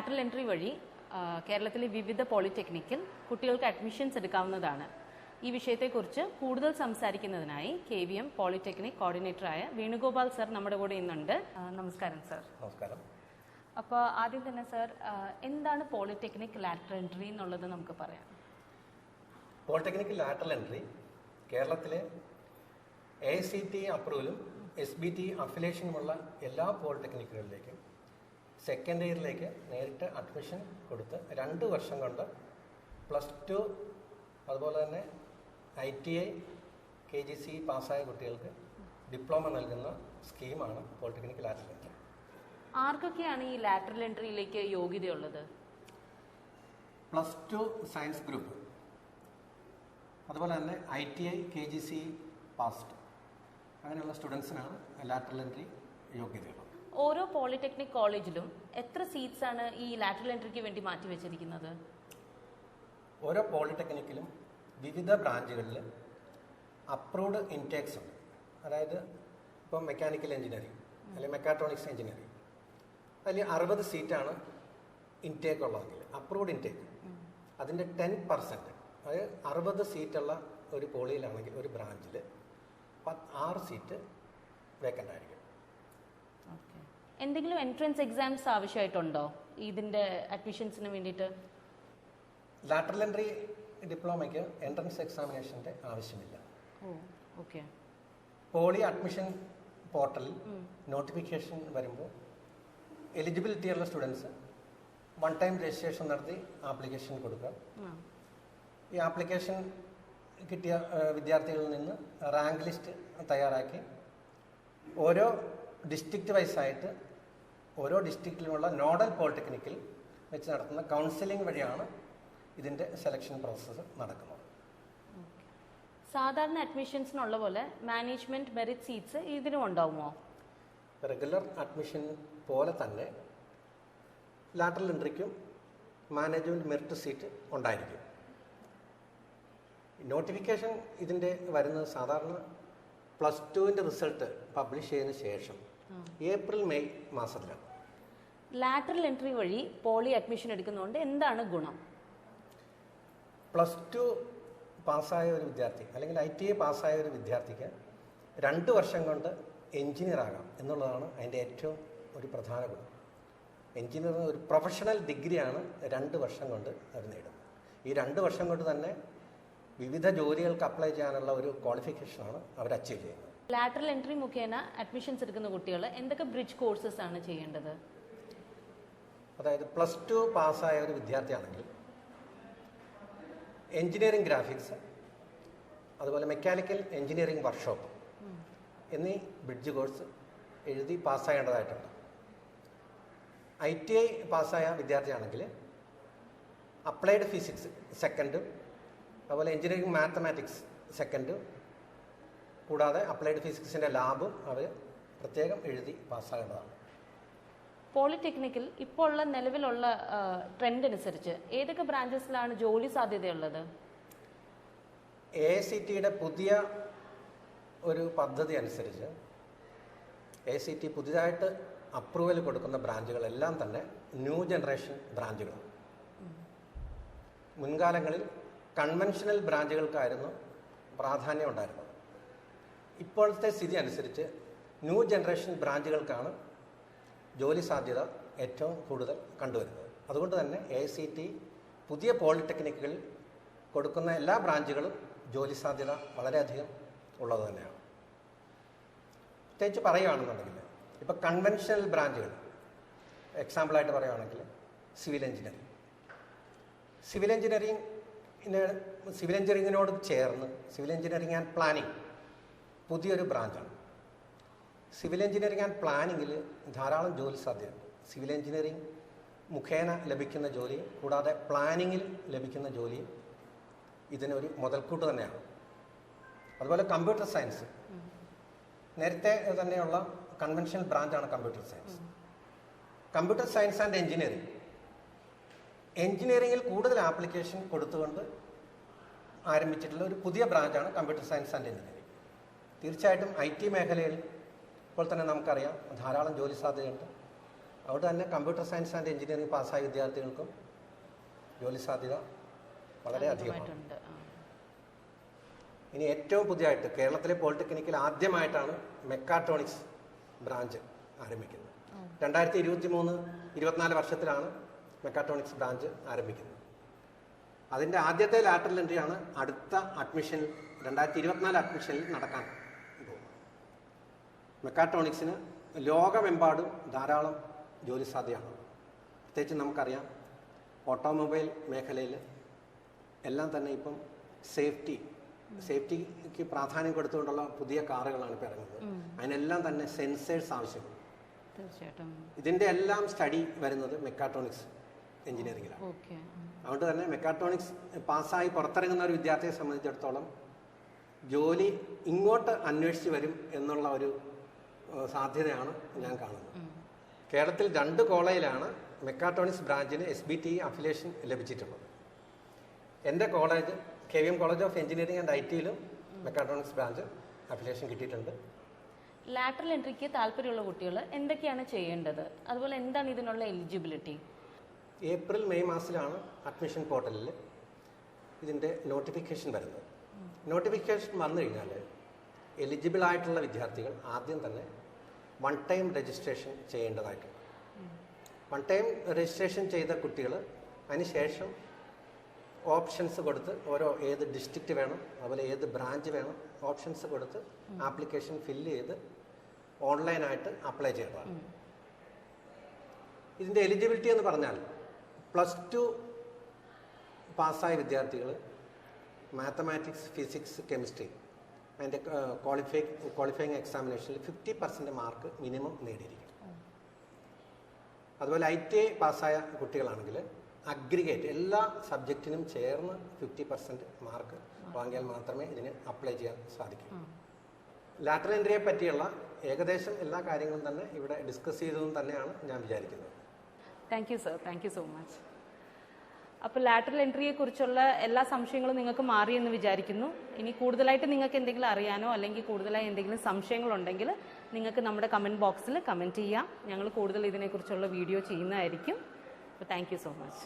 Lateral entry വഴി കേരളത്തിലെ വിവിധ പോളിടെക്നിക്കിൽ കുട്ടികൾക്ക് അഡ്മിഷൻസ് എടുക്കാവുന്നതാണ്. ഈ വിഷയത്തെക്കുറിച്ച് കൂടുതൽ സംസാരിക്കുന്നതിനായി കെ വി എം പോളിടെക്നിക് കോർഡിനേറ്ററായ വേണുഗോപാൽ സർ നമ്മുടെ കൂടെ ഇന്നുണ്ട്. നമസ്കാരം സർ. നമസ്കാരം. അപ്പോൾ ആദ്യം തന്നെ സർ എന്താണ് പോളിടെക്നിക് ലാറ്ററൽ എൻട്രി എന്നുള്ളത് നമുക്ക് പറയാം. പോളിടെക്നിക് ലാറ്ററൽ എൻട്രി കേരളത്തിലെ എ സി ടി അപ്രൂവലും എസ് ബി ടി അഫിലേഷനുമുള്ള എല്ലാ പോളിടെക്നിക്കുകളിലേക്കും സെക്കൻഡ് ഇയറിലേക്ക് നേരിട്ട് അഡ്മിഷൻ കൊടുത്ത് രണ്ട് വർഷം കൊണ്ട് പ്ലസ് ടു അതുപോലെ തന്നെ I T I K G C പാസ്സായ കുട്ടികൾക്ക് ഡിപ്ലോമ നൽകുന്ന സ്കീമാണ് പോളിടെക്നിക്കൽ ലാറ്ററൽ എൻട്രി ആർക്കൊക്കെയാണ് ഈ ലാറ്ററൽ എൻട്രിയിലേക്ക് യോഗ്യതയുള്ളത്? പ്ലസ് ടു സയൻസ് ഗ്രൂപ്പ് അതുപോലെ തന്നെ I T I K G C passed അങ്ങനെയുള്ള സ്റ്റുഡൻസിനാണ് ലാറ്ററൽ എൻട്രി യോഗ്യതയുള്ളത്. ഓരോ പോളിടെക്നിക് കോളേജിലും എത്ര സീറ്റ്സ് ആണ് ഈ ലാറ്ററൽ എൻട്രിക്ക് വേണ്ടി മാറ്റി വെച്ചിരിക്കുന്നത്? ഓരോ പോളിടെക്നിക്കിലും വിവിധ ബ്രാഞ്ചുകളിൽ അപ്രൂവ്ഡ് ഇൻടേക്സ് ഉണ്ട്. അതായത് ഇപ്പം മെക്കാനിക്കൽ എഞ്ചിനീയറിംഗ് അല്ലെങ്കിൽ മെക്കാട്രോണിക്സ് എഞ്ചിനീയറിംഗ് അതിൽ അറുപത് സീറ്റാണ് ഇൻടേക്ക് ഉള്ളതെങ്കിൽ അപ്രൂവ്ഡ് ഇൻടേക്ക് അതിന്റെ ടെൻ പെർസെന്റ് അതായത് അറുപത് സീറ്റുള്ള ഒരു പോളിയിലാണെങ്കിൽ ഒരു ബ്രാഞ്ചിൽ ആറ് സീറ്റ് വേക്കന്റ് ആയിരിക്കും. എന്തെങ്കിലും എൻട്രൻസ് എക്സാംസ് ആവശ്യമായിട്ടുണ്ടോ? ഇതിന്റെ അഡ്മിഷൻസിന് വേണ്ടിയിട്ട്? ലാറ്ററൽ എൻട്രി ഡിപ്ലോമയ്ക്ക് എൻട്രൻസ് എക്സാമിനേഷന്റെ ആവശ്യമില്ല. ഓക്കെ പോളി അഡ്മിഷൻ പോർട്ടലിൽ നോട്ടിഫിക്കേഷൻ വരുമ്പോൾ എലിജിബിലിറ്റി ഉള്ള സ്റ്റുഡൻസ് വൺ ടൈം രജിസ്ട്രേഷൻ നടത്തി ആപ്ലിക്കേഷൻ കൊടുക്കുക. ഈ ആപ്ലിക്കേഷൻ കിട്ടിയ വിദ്യാർത്ഥികളിൽ നിന്ന് റാങ്ക് ലിസ്റ്റ് തയ്യാറാക്കി ഓരോ ഡിസ്ട്രിക്റ്റ് വൈസായിട്ട് ഓരോ ഡിസ്ട്രിക്റ്റിലുമുള്ള നോഡൽ പോളിടെക്നിക്കിൽ വെച്ച് നടത്തുന്ന കൗൺസിലിംഗ് വഴിയാണ് ഇതിന്റെ സെലക്ഷൻ പ്രോസസ്സ് നടക്കുന്നത്. സാധാരണ അഡ്മിഷൻസിനുള്ള പോലെ മാനേജ്മെന്റ് മെറിറ്റ് സീറ്റ്സ് ഇതിനും ഉണ്ടാവുമോ? റെഗുലർ അഡ്മിഷൻ പോലെ തന്നെ ലാറ്ററൽ എൻട്രിക്കും മാനേജ്മെന്റ് മെറിറ്റ് സീറ്റ് ഉണ്ടായിരിക്കും. നോട്ടിഫിക്കേഷൻ ഇതിന്റെ വരുന്നത് സാധാരണ പ്ലസ് ടുവിന്റെ റിസൾട്ട് പബ്ലിഷ് ചെയ്തതിന് ശേഷം ഏപ്രിൽ മെയ് മാസത്തിലാണ്. ലാറ്ററൽ എൻട്രി വഴി പോളി അഡ്മിഷൻ എടുക്കുന്നതുകൊണ്ട് എന്താണ് ഗുണം? പ്ലസ് ടു പാസ്സായ ഒരു വിദ്യാർത്ഥി അല്ലെങ്കിൽ ഐ ടി ഐ പാസ്സായ ഒരു വിദ്യാർത്ഥിക്ക് രണ്ട് വർഷം കൊണ്ട് എഞ്ചിനീയർ ആകാം എന്നുള്ളതാണ് അതിന്റെ ഏറ്റവും ഒരു പ്രധാന ഗുണം. എഞ്ചിനീയർ ഒരു പ്രൊഫഷണൽ ഡിഗ്രിയാണ് രണ്ട് വർഷം കൊണ്ട് അവർ നേടുന്നത്. ഈ രണ്ട് വർഷം കൊണ്ട് തന്നെ വിവിധ ജോലികൾക്ക് അപ്ലൈ ചെയ്യാനുള്ള ഒരു ക്വാളിഫിക്കേഷനാണ് അവർ അച്ചീവ് ചെയ്യുന്നത്. ലാറ്ററൽ എൻട്രി മുഖേന അഡ്മിഷൻസ് എടുക്കുന്ന കുട്ടികൾ എന്തൊക്കെ ബ്രിഡ്ജ് കോഴ്സസ് ആണ് ചെയ്യേണ്ടത്? അതായത് പ്ലസ് ടു പാസ്സായ ഒരു വിദ്യാർത്ഥിയാണെങ്കിൽ എഞ്ചിനീയറിംഗ് ഗ്രാഫിക്സ് അതുപോലെ മെക്കാനിക്കൽ എഞ്ചിനീയറിംഗ് വർക്ക്ഷോപ്പ് എന്നീ ബ്രിഡ്ജ് കോഴ്സ് എഴുതി പാസ്സാകേണ്ടതായിട്ടുണ്ട് ഐ ടി ഐ പാസ്സായ വിദ്യാർത്ഥിയാണെങ്കിൽ അപ്ലൈഡ് ഫിസിക്സ് സെക്കൻഡ് അതുപോലെ എഞ്ചിനീയറിംഗ് മാത്തമാറ്റിക്സ് സെക്കൻഡ് കൂടാതെ അപ്ലൈഡ് ഫിസിക്സിന്റെ ലാബും അവർ പ്രത്യേകം എഴുതി പാസ്സാകേണ്ടതാണ്. പോളിടെക്നിക്കിൽ ഇപ്പോൾ ഉള്ള നിലവിലുള്ള ട്രെൻഡ് അനുസരിച്ച് ഏതൊക്കെ ബ്രാഞ്ചസിലാണ് ജോലി സാധ്യതയുള്ളത്? എ സി ടിയുടെ പുതിയ ഒരു പദ്ധതി അനുസരിച്ച് എ സി ടി പുതിയതായിട്ട് അപ്രൂവൽ കൊടുക്കുന്ന ബ്രാഞ്ചുകളെല്ലാം തന്നെ ന്യൂ ജനറേഷൻ ബ്രാഞ്ചുകളാണ്. മുൻകാലങ്ങളിൽ കൺവെൻഷണൽ ബ്രാഞ്ചുകൾക്കായിരുന്നു പ്രാധാന്യം ഉണ്ടായിരുന്നത്. ഇപ്പോഴത്തെ സ്ഥിതി അനുസരിച്ച് ന്യൂ ജനറേഷൻ ബ്രാഞ്ചുകൾക്കാണ് ജോലി സാധ്യത ഏറ്റവും കൂടുതൽ കണ്ടുവരുന്നത്. അതുകൊണ്ട് തന്നെ എ സി ടി പുതിയ പോളിടെക്നിക്കുകൾ കൊടുക്കുന്ന എല്ലാ ബ്രാഞ്ചുകളും ജോലി സാധ്യത വളരെയധികം ഉള്ളത് തന്നെയാണ്. പ്രത്യേകിച്ച് പറയുകയാണെന്നുണ്ടെങ്കിൽ ഇപ്പോൾ കൺവെൻഷണൽ ബ്രാഞ്ചുകൾ എക്സാമ്പിളായിട്ട് പറയുകയാണെങ്കിൽ civil engineering civil engineering civil എഞ്ചിനീയറിങ്ങിനോട് ചേർന്ന് സിവിൽ എഞ്ചിനീയറിംഗ് ആൻഡ് പ്ലാനിങ് പുതിയൊരു ബ്രാഞ്ചാണ്. സിവിൽ എഞ്ചിനീയറിംഗ് ആൻഡ് പ്ലാനിങ്ങിൽ ധാരാളം ജോലി സാധ്യതയുണ്ട്. സിവിൽ എഞ്ചിനീയറിംഗ് മുഖേന ലഭിക്കുന്ന ജോലി കൂടാതെ പ്ലാനിങ്ങിൽ ലഭിക്കുന്ന ജോലി ഇതിനൊരു മുതൽക്കൂട്ട് തന്നെയാണ്. അതുപോലെ കമ്പ്യൂട്ടർ സയൻസ്. നേരത്തെ തന്നെയുള്ള conventional ബ്രാഞ്ചാണ് computer science. Computer science and engineering. എഞ്ചിനീയറിംഗിൽ കൂടുതൽ ആപ്ലിക്കേഷൻ കൊടുത്തുകൊണ്ട് ആരംഭിച്ചിട്ടുള്ള ഒരു പുതിയ ബ്രാഞ്ചാണ് കമ്പ്യൂട്ടർ സയൻസ് ആൻഡ് എഞ്ചിനീയറിംഗ്. തീർച്ചയായിട്ടും ഐ ടി മേഖലയിൽ ഇപ്പോൾ തന്നെ നമുക്കറിയാം ധാരാളം ജോലി സാധ്യതയുണ്ട്. അതുകൊണ്ട് തന്നെ കമ്പ്യൂട്ടർ സയൻസ് ആൻഡ് എഞ്ചിനീയറിംഗ് പാസ്സായ വിദ്യാർത്ഥികൾക്കും ജോലി സാധ്യത വളരെ അധികമാണ്. ഇനി ഏറ്റവും പുതിയതായിട്ട് കേരളത്തിലെ പോളിടെക്നിക്കിൽ ആദ്യമായിട്ടാണ് മെക്കാട്രോണിക്സ് ബ്രാഞ്ച് ആരംഭിക്കുന്നത്. രണ്ടായിരത്തി ഇരുപത്തി മൂന്ന് ഇരുപത്തിനാല് വർഷത്തിലാണ് മെക്കാട്രോണിക്സ് ബ്രാഞ്ച് ആരംഭിക്കുന്നത്. അതിന്റെ ആദ്യത്തെ ലാറ്ററൽ എൻട്രിയാണ് അടുത്ത അഡ്മിഷൻ രണ്ടായിരത്തി ഇരുപത്തിനാല് അഡ്മിഷനിൽ നടക്കാൻ. മെക്കാട്രോണിക്സിന് ലോകമെമ്പാടും ധാരാളം ജോലി സാധ്യതയാണ്. പ്രത്യേകിച്ച് നമുക്കറിയാം ഓട്ടോമൊബൈൽ മേഖലയിൽ എല്ലാം തന്നെ ഇപ്പം സേഫ്റ്റി സേഫ്റ്റിക്ക് പ്രാധാന്യം കൊടുത്തുകൊണ്ടുള്ള പുതിയ കാറുകളാണ് ഇപ്പോൾ ഇറങ്ങുന്നത്. അതിനെല്ലാം തന്നെ സെൻസേഴ്സ് ആവശ്യമുണ്ട് തീർച്ചയായിട്ടും. ഇതിന്റെ എല്ലാം സ്റ്റഡി വരുന്നത് മെക്കാട്രോണിക്സ് എഞ്ചിനീയറിംഗിലാണ് ഓക്കെ. അതുകൊണ്ട് തന്നെ മെക്കാട്രോണിക്സ് പാസ്സായി പുറത്തിറങ്ങുന്ന ഒരു വിദ്യാർത്ഥിയെ സംബന്ധിച്ചിടത്തോളം ജോലി ഇങ്ങോട്ട് അന്വേഷിച്ച് വരും എന്നുള്ള ഒരു സാധ്യതയാണ് ഞാൻ കാണുന്നത്. കേരളത്തിൽ രണ്ട് കോളേജിലാണ് മെക്കാട്രോണിക്സ് ബ്രാഞ്ചിന് എസ് ബി ടി അഫിലിയേഷൻ ലഭിച്ചിട്ടുള്ളത്. എന്റെ college K V M college of engineering and I ടിയിലും mechatronics branch affiliation കിട്ടിയിട്ടുണ്ട്. ലാറ്ററൽ എൻട്രിക്ക് താല്പര്യമുള്ള കുട്ടികൾ എന്തൊക്കെയാണ് ചെയ്യേണ്ടത്? അതുപോലെ എന്താണ് ഇതിനുള്ള എലിജിബിലിറ്റി ഏപ്രിൽ മെയ് മാസത്തിലാണ് അഡ്മിഷൻ പോർട്ടലിൽ ഇതിന്റെ നോട്ടിഫിക്കേഷൻ വരുന്നത്. നോട്ടിഫിക്കേഷൻ വന്നു കഴിഞ്ഞാൽ എലിജിബിൾ ആയിട്ടുള്ള വിദ്യാർത്ഥികൾ ആദ്യം തന്നെ വൺ ടൈം രജിസ്ട്രേഷൻ ചെയ്യേണ്ടതായിട്ടുണ്ട്. വൺ ടൈം രജിസ്ട്രേഷൻ ചെയ്ത കുട്ടികൾ അതിനുശേഷം ഓപ്ഷൻസ് കൊടുത്ത് ഓരോ ഏത് ഡിസ്ട്രിക്റ്റ് വേണം അതുപോലെ ഏത് ബ്രാഞ്ച് വേണം ഓപ്ഷൻസ് കൊടുത്ത് ആപ്ലിക്കേഷൻ ഫില്ല് ചെയ്ത് ഓൺലൈനായിട്ട് അപ്ലൈ ചെയ്തതാണ് ഇതിന്റെ എലിജിബിലിറ്റി എന്ന് പറഞ്ഞാൽ പ്ലസ് ടു പാസ്സായ വിദ്യാർത്ഥികൾ മാത്തമാറ്റിക്സ് ഫിസിക്സ് കെമിസ്ട്രി അതിന്റെ ക്വാളിഫൈ ക്വാളിഫയിങ് എക്സാമിനേഷനിൽ ഫിഫ്റ്റി പെർസെന്റ് മാർക്ക് മിനിമം നേടിയിരിക്കണം അതുപോലെ ഐ ടി ഐ പാസ്സായ കുട്ടികളാണെങ്കിൽ അഗ്രിഗേറ്റ് എല്ലാ സബ്ജക്റ്റിനും ചേർന്ന് ഫിഫ്റ്റി പെർസെന്റ് മാർക്ക് വാങ്ങിയാൽ മാത്രമേ ഇതിന് അപ്ലൈ ചെയ്യാൻ സാധിക്കൂ. ലാറ്ററൽ എൻട്രിയെ പറ്റിയുള്ള ഏകദേശം എല്ലാ കാര്യങ്ങളും തന്നെ ഇവിടെ ഡിസ്കസ് ചെയ്തതും തന്നെയാണ് ഞാൻ വിചാരിക്കുന്നത്. Thank you sir thank you so much അപ്പോൾ ലാറ്ററൽ എൻട്രിയെ കുറിച്ചുള്ള എല്ലാ സംശയങ്ങളും നിങ്ങൾക്ക് മാറിയെന്ന് വിചാരിക്കുന്നു. ഇനി കൂടുതലായിട്ട് നിങ്ങൾക്ക് എന്തെങ്കിലും അറിയാനോ അല്ലെങ്കിൽ കൂടുതലായി എന്തെങ്കിലും സംശയങ്ങളുണ്ടെങ്കിൽ നിങ്ങൾക്ക് നമ്മുടെ കമന്റ് ബോക്സിൽ കമന്റ് ചെയ്യാം. ഞങ്ങൾ കൂടുതൽ ഇതിനെക്കുറിച്ചുള്ള വീഡിയോ ചെയ്യുന്നതായിരിക്കും. അപ്പോൾ താങ്ക് സോ മച്ച്